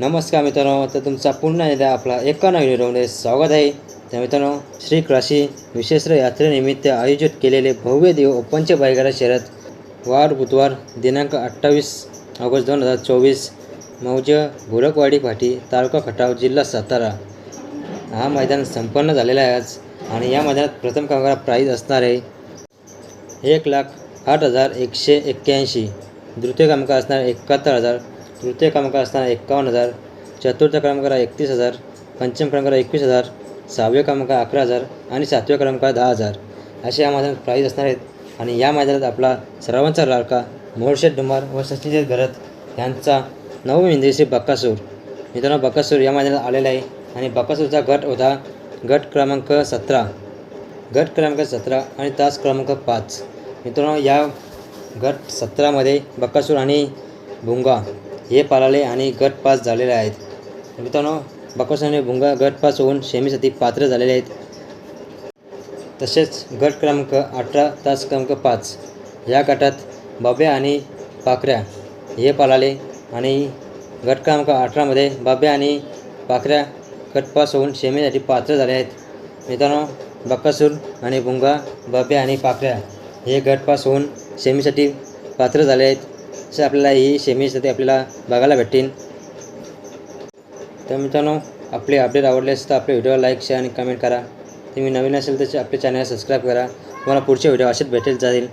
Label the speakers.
Speaker 1: नमस्कार मित्रांनो तर तुमचा पुन्हा एकदा आपला एका नवीन व्हिडिओमध्ये स्वागत आहे. तर मित्रांनो श्री काशी विशेष यात्रेनिमित्त आयोजित केलेले भव्य देव ओपनचे बायगाडा शहरात वार बुधवार दिनांक अठ्ठावीस ऑगस्ट दोन हजार चोवीस मौज भुरकवाडी फाटी तालुका खटाव जिल्हा सातारा. हा मैदान संपन्न झालेला आहे आज आणि या मैदानात प्रथम क्रमांकाला प्राईज असणार आहे. एक लाख आठ हजार एकशे एक्क्याऐंशी. द्वितीय क्रमांक असणार एकाहत्तर हजार तृतीय क्रमांक असताना एकावन्न हजार चतुर्थ क्रमांकाला एकतीस हजार पंचम क्रमांकाला एकवीस हजार सहाव्या क्रमांक अकरा हजार आणि सातव्या क्रमांकाला दहा हजार. असे या मैदानात प्राईज असणार आहेत. आणि या मैदानात आपला सर्वांचा लाडका मोरशेठ डुमार व सचिन घरत यांचा नवम इंद्रियशी बक्कासूर. मित्रांनो बक्कासूर या मैदानात आलेला आहे. आणि बक्कासूरचा गट होता गट क्रमांक सतरा. गट क्रमांक सतरा आणि तास क्रमांक पाच. मित्रांनो या गट सतरामध्ये बक्कासूर आणि भुंगा हे पालाले आणि गट पास झालेले आहेत. मित्रांनो बक्कासूर आणि भुंगा गट पास होऊन सेमीसाठी पात्र झालेले आहेत. तसेच गट क्रमांक अठरा तास क्रमांक पाच या गटात बाब्या आणि पाखऱ्या हे पालाले आणि गट क्रमांक अठरामध्ये बाब्या आणि पाखऱ्या गट पास होऊन सेमीसाठी पात्र झाले आहेत. मित्रांनो बक्कासूर आणि भुंगा बाब्या आणि पाखऱ्या हे गट पास होऊन सेमीसाठी पात्र झाले आहेत. असं आपल्याला ही सेमीसाठी आपल्याला बघायला भेटतील. तर मित्रांनो आपले अपडेट आवडले असेल तर आपल्या व्हिडिओला लाईक शेअर आणि कमेंट करा. तुम्ही नवीन असेल तर आपल्या चॅनल सबस्क्राईब करा. तुम्हाला पुढचे व्हिडिओ असेच भेटेल जाईल